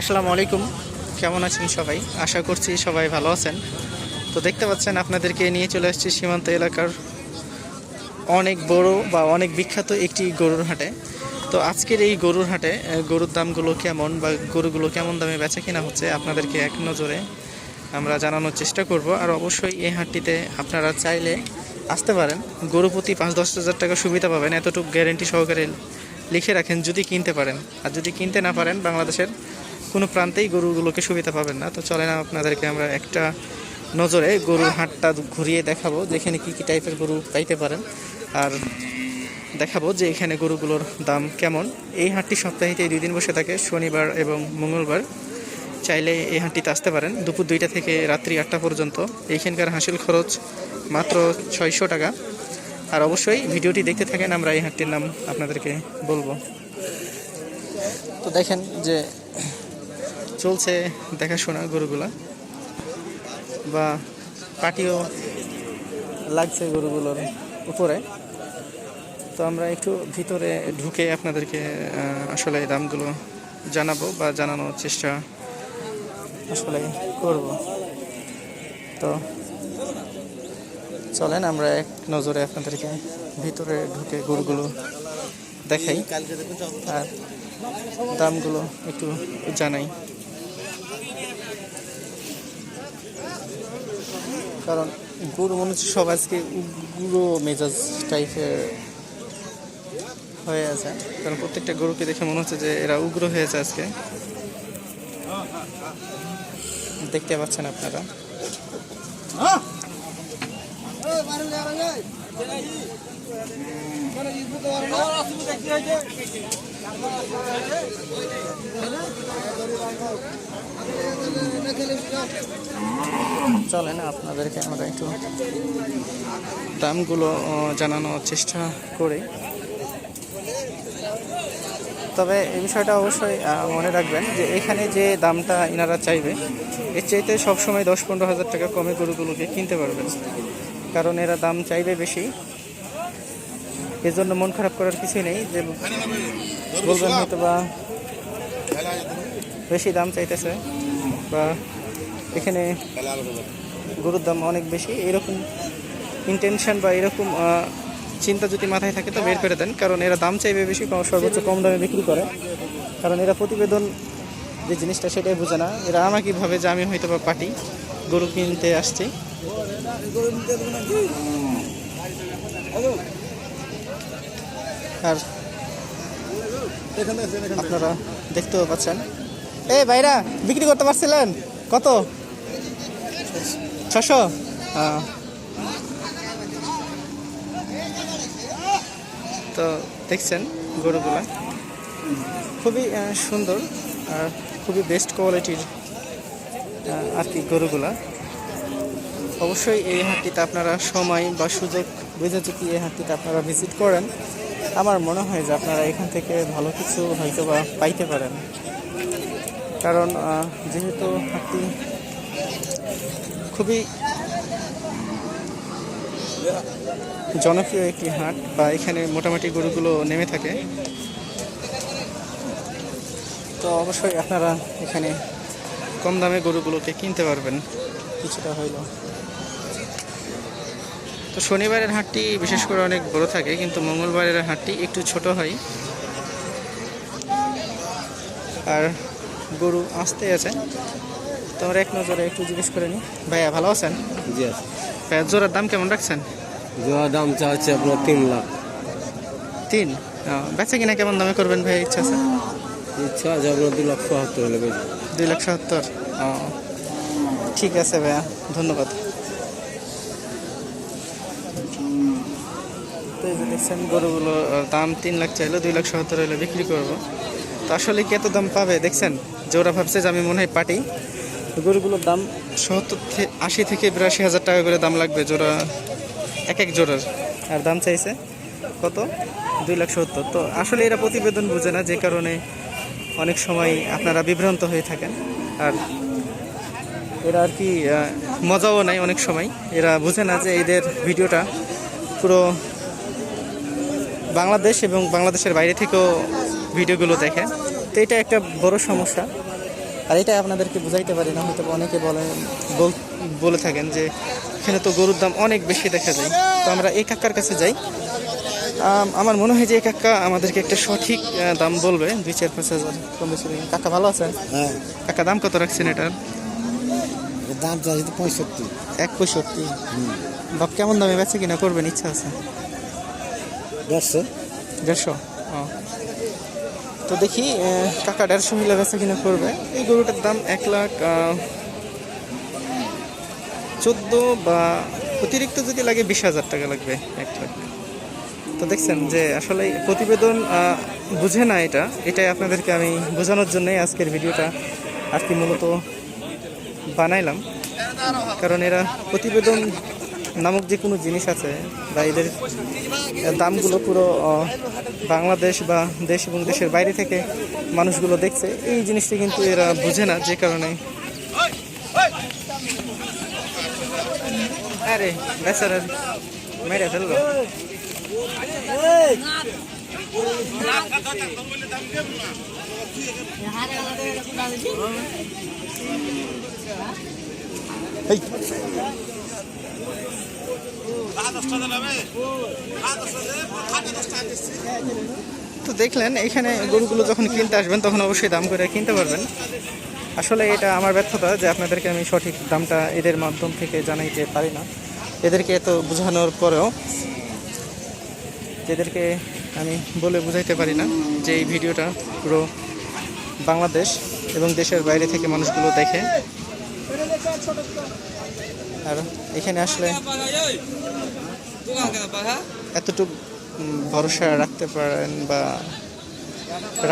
আসসালামু আলাইকুম। কেমন আছেন সবাই? আশা করছি সবাই ভালো আছেন। তো দেখতে পাচ্ছেন, আপনাদেরকে নিয়ে চলে আসছি সীমান্ত এলাকার অনেক বড় বা অনেক বিখ্যাত একটি গরুর হাটে। তো আজকের এই গরুর হাটে গরুর দামগুলো কেমন বা গরুগুলো কেমন দামে বেচা কিনা হচ্ছে আপনাদেরকে এক নজরে আমরা জানানোর চেষ্টা করব। আর অবশ্যই এই হাটটিতে আপনারা চাইলে আসতে পারেন। গরু প্রতি পাঁচ দশ হাজার টাকা সুবিধা পাবেন। এতটুকু গ্যারেন্টি সহকারে লিখে রাখেন, যদি কিনতে পারেন। আর যদি কিনতে না পারেন, বাংলাদেশের কোনো প্রান্তেই গরুগুলোকে সুবিধা পাবেন না। তো চলেন আপনাদেরকে আমরা একটা নজরে গরুর হাটটা ঘুরিয়ে দেখাবো, যেখানে কি কি টাইপের গরু পাইতে পারেন। আর দেখাবো যে এখানে গরুগুলোর দাম কেমন। এই হাটটি সপ্তাহে দুই দিন বসে থাকে, শনিবার এবং মঙ্গলবার। চাইলে এই হাটটিতে আসতে পারেন। দুপুর দুইটা থেকে রাত্রি আটটা পর্যন্ত। এইখানকার হাসিল খরচ মাত্র ছয়শো টাকা। আর অবশ্যই ভিডিওটি দেখতে থাকেন, আমরা এই হাটটির নাম আপনাদেরকে বলব। তো দেখেন যে চলছে দেখাশোনা গরুগুলা বা পাটিও লাগছে গরুগুলোর উপরে। তো আমরা একটু ভিতরে ঢুকে আপনাদেরকে আসলে দামগুলো জানাব বা জানানোর চেষ্টা আসলে করব। তো চলেন আমরা এক নজরে আপনাদেরকে ভিতরে ঢুকে গরুগুলো দেখাই আর দামগুলো একটু জানাই। কারণ গরু মনে হচ্ছে সব আজকে গুঁড়ো মেজাজ টাইপের হয়ে আছে। কারণ প্রত্যেকটা গরুকে দেখে মনে হচ্ছে যে এরা উগ্র হয়েছে আজকে। দেখতে পাচ্ছেন আপনারা। চলেন, আপনাদেরকে আমরা একটু দামগুলো জানানোর চেষ্টা করি। তবে এই বিষয়টা অবশ্যই মনে রাখবেন যে এখানে যে দামটা ইনারা চাইবে, এর চাইতে সবসময় দশ পনেরো হাজার টাকা কমে গরুগুলোকে কিনতে পারবেন। কারণ এরা দাম চাইবে বেশি। এজন্য মন খারাপ করার কিছুই নেই যে বলবেন হয়তো বা বেশি দাম চাইতেছে বা এখানে গরুর দাম অনেক বেশি। এরকম ইন্টেনশন বা এরকম চিন্তা যদি মাথায় থাকে তো বের করে দেন কারণ এরা দাম চাইবে বেশি সর্বোচ্চ কম দামে বিক্রি করে। কারণ এরা প্রতিবেদন যে জিনিসটা সেটাই বোঝে না। এরা আমাকে ভাবে যে আমি হয়তো বা পাটি গরু কিনতে আসছি। আর আপনারা দেখতেও পাচ্ছেন। এই ভাইরা, বিক্রি করতে পারছিলেন? কত? ছশো তো দেখছেন গরুগুলা। খুবই সুন্দর আর খুবই বেস্ট কোয়ালিটির আর কি গরুগুলা। অবশ্যই এই হাটটিতে আপনারা সময় বা সুযোগ বুঝে যদি এই হাটটিতে আপনারা ভিজিট করেন আমার মনে হয় যে আপনারা এখান থেকে ভালো কিছু হয়তো বা পাইতে পারেন। কারণ যেহেতু হাটটি খুবই জনপ্রিয় একটি হাট বা এখানে মোটামুটি গরুগুলো নেমে থাকে, তো অবশ্যই আপনারা এখানে কম দামে গরুগুলোকে কিনতে পারবেন। কিছুটা হইলেও তো শনিবারের হাটটি বিশেষ করে অনেক বড় থাকে কিন্তু মঙ্গলবারের হাটটি একটু ছোট হয়। আর গরু আসতে আছে। তো আমরা এক নজরে একটু জিজ্ঞেস করে নিই। ভাইয়া ভালো আছেন? জি আছে। ভাইয়া জোড়ার দাম কেমন রাখছেন? জোড়া দাম চাচ্ছে আপনার তিন লাখ। তিন? বেচা কিনা কেমন দামে করবেন ভাই ইচ্ছা আছে? ইচ্ছা আছে আপনার দু লাখ বাহাত্তর হলে দুই লাখ সত্তর ও ঠিক আছে ভাইয়া ধন্যবাদ তো এই যে দেখছেন গরুগুলো দাম তিন লাখ চাইলো, দুই লাখ সত্তর হলে বিক্রি করব। তো আসলে কত দাম পাবে? দেখছেন ওরা ভাবছে যে আমি মনে হয় পাটি। গরুগুলোর দাম সত্তর থেকে আশি থেকে বিরাশি হাজার টাকা করে দাম লাগবে জোড়া, এক এক জোড়ার। আর দাম চাইছে কত? দুই লাখ সত্তর। তো আসলে এরা প্রতিবেদন বুঝে না, যে কারণে অনেক সময় আপনারা বিভ্রান্ত হয়ে থাকেন। আর এরা আর কি মজাও নাই অনেক সময়। এরা বুঝে না যে এদের ভিডিওটা পুরো বাংলাদেশ এবং বাংলাদেশের বাইরে থেকেও ভিডিওগুলো দেখে। তো এটা একটা বড় সমস্যা। আর এটা আপনাদেরকে বুঝাইতে পারি না হয়তো অনেকে বলে বল- থাকেন যে এখানে তো গরুর দাম অনেক বেশি দেখা যায়। তো আমরা এই কাকার কাছে যাই। আমার মনে হয় যে এই কাকা আমাদেরকে একটা সঠিক দাম বলবে। দুই চার পাঁচ হাজার কম বেশি কাকা ভালো আছেন? হ্যাঁ। কাকা দাম কত রাখছেন এটার? দাম চাইছে পঁয়ষট্টি। এক পঁয়ষট্টি। বাপ কেমন দামে বেচে কিনা করবেন? ইচ্ছা আছে। দেড়শো। দেড়শো। তো দেখি কাকা দেড়শো মিলে বেচা কিনা করবে। এই গরুটার দাম এক লাখ চোদ্দ বা অতিরিক্ত যদি লাগে বিশ হাজার টাকা লাগবে, এক লাখ। তো দেখছেন যে আসলে প্রতিবেদন বুঝে না এটা। এটাই আপনাদেরকে আমি বোঝানোর জন্যই আজকের ভিডিওটা আর কি মূলত বানাইলাম। কারণ এরা প্রতিবেদন নামক যে কোনো জিনিস আছে বা এদের দামগুলো পুরো বাংলাদেশ বা দেশ এবং দেশের বাইরে থেকে মানুষগুলো দেখছে, এই জিনিসটা কিন্তু এরা বুঝে না যে কারণে। আরে, বেচারা মেরে তো দেখলেন, এখানে গরুগুলো যখন কিনতে আসবেন, তখন অবশ্যই দাম করে কিনতে পারবেন। আসলে এটা আমার ব্যর্থতা যে আপনাদেরকে আমি সঠিক দামটা এদের মাধ্যম থেকে জানাইতে পারি না। এদেরকে এত বোঝানোর পরেও এদেরকে আমি বলে বুঝাইতে পারি না যে এই ভিডিওটা পুরো বাংলাদেশ এবং দেশের বাইরে থেকে মানুষগুলো দেখে। আর এখানে আসলে এতটুকু ভরসা রাখতে পারেন বা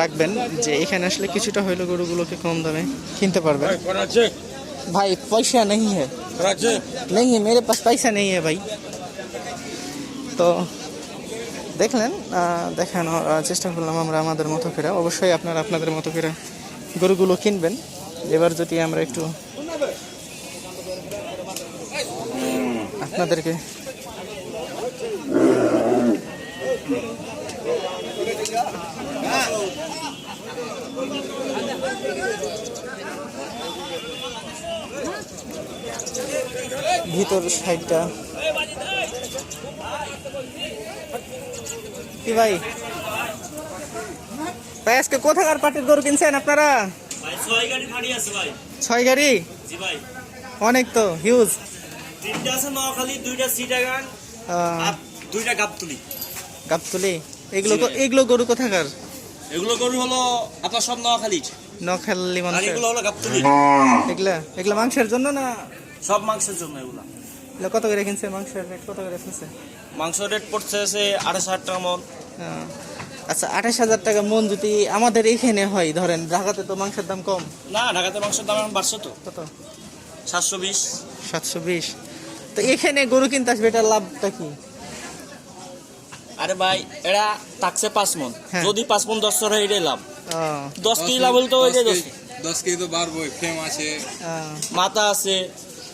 রাখবেন যে এখানে আসলে কিছুটা হইল গরুগুলোকে কম দামে কিনতে পারবেন। ভাই পয়সা নেই হ্যাঁ নেই মেরে পাশ পয়সা নেই ভাই। তো দেখলেন দেখানোর চেষ্টা করলাম আমরা আমাদের মতো ফেরা অবশ্যই আপনারা আপনাদের মতো ফেরা গরুগুলো কিনবেন। এবার যদি আমরা একটু আপনাদেরকে ভিতর সাইডটা। কি ভাই? ভাই আজকে কোথাকার পার্টির গরু কিনছেন আপনারা? ছয় গাড়ি অনেক তো হিউজ তিনটা আছে নোয়াখালী দুইটা সিটাগান আর দুইটা গাবতুলি। গাবতলি? এগুলো এগুলো গরু কোথাকার? এগুলো গরু হলো আপনার সব নোয়াখালী নখালি আর মানুষের এগুলো হলো গাবতুলি। এগুলা এগুলা মাংসের জন্য না? সব মাংসের জন্য এগুলো। এগুলো কত করে কিনছে? মাংসের রেট কত করে কিনছে? মাংস রেট পড়ছে সে আড়াইশ হাজার টাকা মন। আচ্ছা আঠাশ হাজার টাকা মন যদি আমাদের এখানে হয় ধরেন ঢাকাতে তো মাংসের দাম কম। না ঢাকাতে মাংসের দাম এখন বাড়ছে তো। কত? সাতশো বিশ। সাতশো বিশ। তো এখানে গরু কিনতে আসবে এটার লাভটা কি? আরে ভাই এরা থাকছে পাঁচ মন। হ্যাঁ। যদি পাঁচ মন দশ হয় এটাই লাভ। দশ কেজি লাভ হলে তো ওইটাই দশ। দশ কেজি তো বাড়বই ফ্রেম আছে। মাথা আছে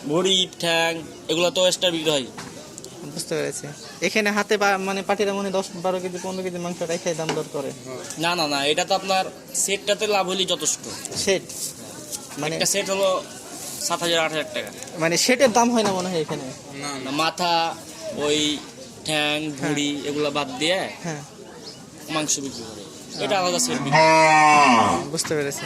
ভড়ি ঠ্যাং এগুলো তো এক্সট্রা বিক্রি হয়। বুঝতে পেরেছি। এখানে হাতে বা- মানে পাটিরা মনে দশ বারো কেজি পনেরো কেজি মাংস রেখে দাম দর করে। না না না এটা তো আপনার সেটটাতে লাভ হলেই যথেষ্ট। সেট? মানে একটা সেট হলো সাত হাজার আট হাজার টাকা। মানে সেটের দাম হয় না মনে হয় এখানে? না না, মাথা ওই ঠ্যাং ভুড়ি এগুলো বাদ দিয়ে হ্যাঁ। মাংস বিক্রি করে। এটা আলাদা সেল বুঝতে পেরেছি।